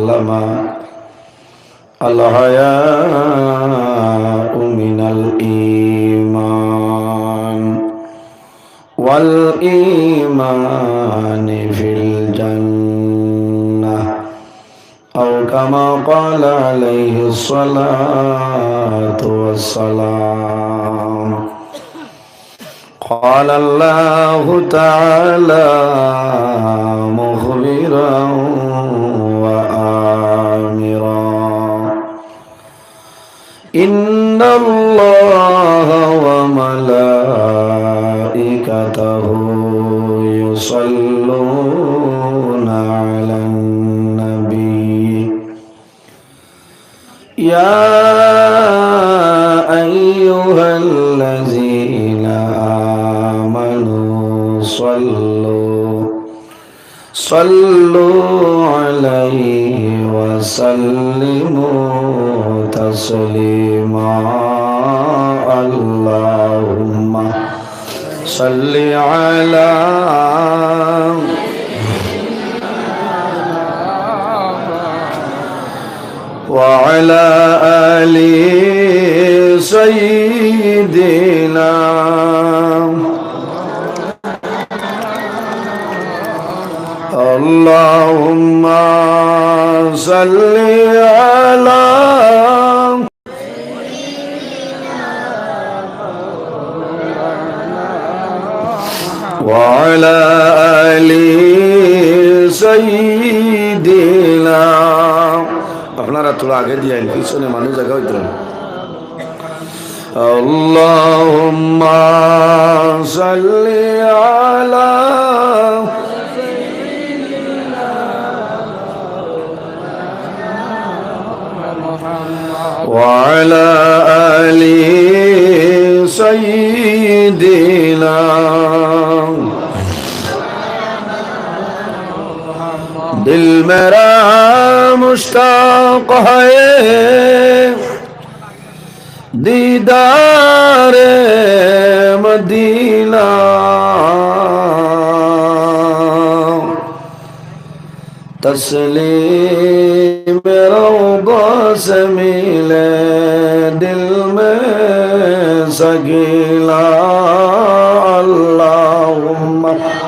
وسلم الحياء من الإيمان والإيمان في الجنة أو كما قال عليه الصلاة والسلام. قال الله تعالى إن الله وملائكته يصلون على النبي. يا أيها الذين آمنوا صلوا صلوا عليه وسلموا تسليما اللهم صل على وعلى آل سيدنا اللهم صل على وعلى آل سيدنا আপনারা তোরা আগে দিয়ে পিছনে মানুষ জায়গা হইতেন اللهم صل على وعلى آل سيدنا علينا دل میرا مشتاق ہے دیدار مدینہ تسلیم روضہ سے ملے دل میں سگیلا Mama.